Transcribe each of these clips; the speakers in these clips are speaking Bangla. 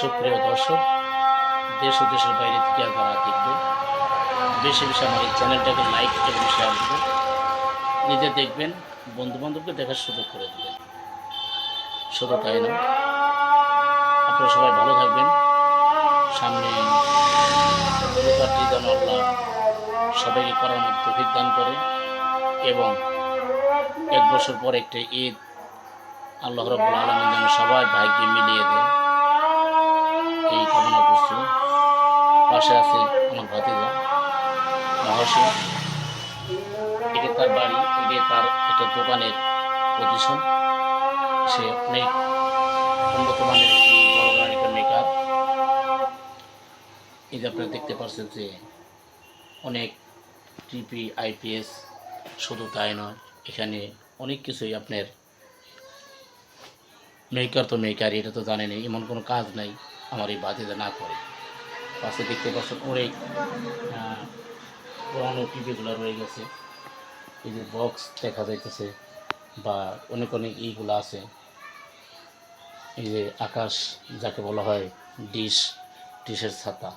সুপ্রিয় দর্শক, দেশ ও দেশের বাইরে থেকে যারা দেখবে বেশি বেশি আমার এই চ্যানেলটাকে লাইক এবং শেয়ার দেবেন। নিজে দেখবেন বন্ধু বান্ধবকে দেখার সুযোগ করে দেবেন। শুধু তাই না, আপনারা সবাই ভালো থাকবেন। সামনে সবাইকে করার তৌফিক দান করে এবং এক বছর পর একটা ঈদ আল্লাহ আলমিন যেন সবাই ভাইকে মিলিয়ে দেয় পাশে আছে আমার ভাতিজা মহাশি এটা তার বাড়ি, এটা তার একটা দোকানের পজিশন সে অনেক উন্নত মানের বড় মেকআপ এই যে আপনারা দেখতে পাচ্ছেন যে অনেক টিপি, আইপিএস, শুধু তাই নয়, এখানে অনেক কিছুই আপনার মেকার তো মেকার এটা তো জানেনি এমন কোনো কাজ নাই, আমার এই বাতিতে না করে। পাশে দেখতে পাচ্ছেন অনেক পুরানো টিভিগুলো রয়ে গেছে। এই যে বক্স দেখা যাইতেছে বা অনেক অনেক ইগুলো আছে। এই যে আকাশ যাকে বলা হয় ডিশ, ডিশের ছাতা।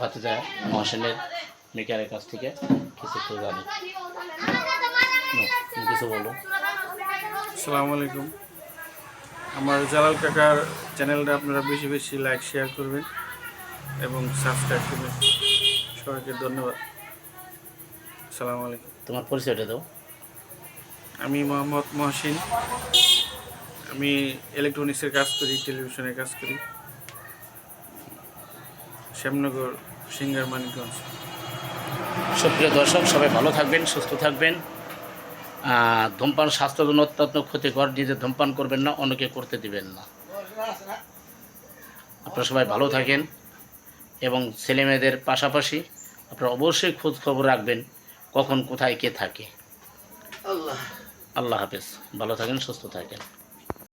ভাতিজা মহাসেনের মেকারের কাছ থেকে কিছু জানি। কিছু বলো আসসালামু আলাইকুম। আমার জালাল কাকার চ্যানেলটা আপনারা বেশি বেশি লাইক শেয়ার করবেন এবং সাবস্ক্রাইব করবেন। সবাইকে ধন্যবাদ। আসসালামু আলাইকুম। তোমার পরিচয়টা দাও। আমি মোহাম্মদ মহসিন। আমি ইলেকট্রনিক্সের কাজ করি টেলিভিশনের কাজ করি। শ্যামনগর সিঙ্গার মানিকগঞ্জ। সুপ্রিয় দর্শক সবাই ভালো থাকবেন সুস্থ থাকবেন। ধূমপান স্বাস্থ্যের জন্য অত্যন্ত ক্ষতিকর নিজে ধূমপান করবেন না অনেকে করতে দিবেন না। আপনারা সবাই ভালো থাকেন এবং ছেলেমেয়েদের পাশাপাশি আপনারা অবশ্যই খোঁজ খবর রাখবেন কখন কোথায় কে থাকে। আল্লাহ হাফেজ। ভালো থাকেন সুস্থ থাকেন।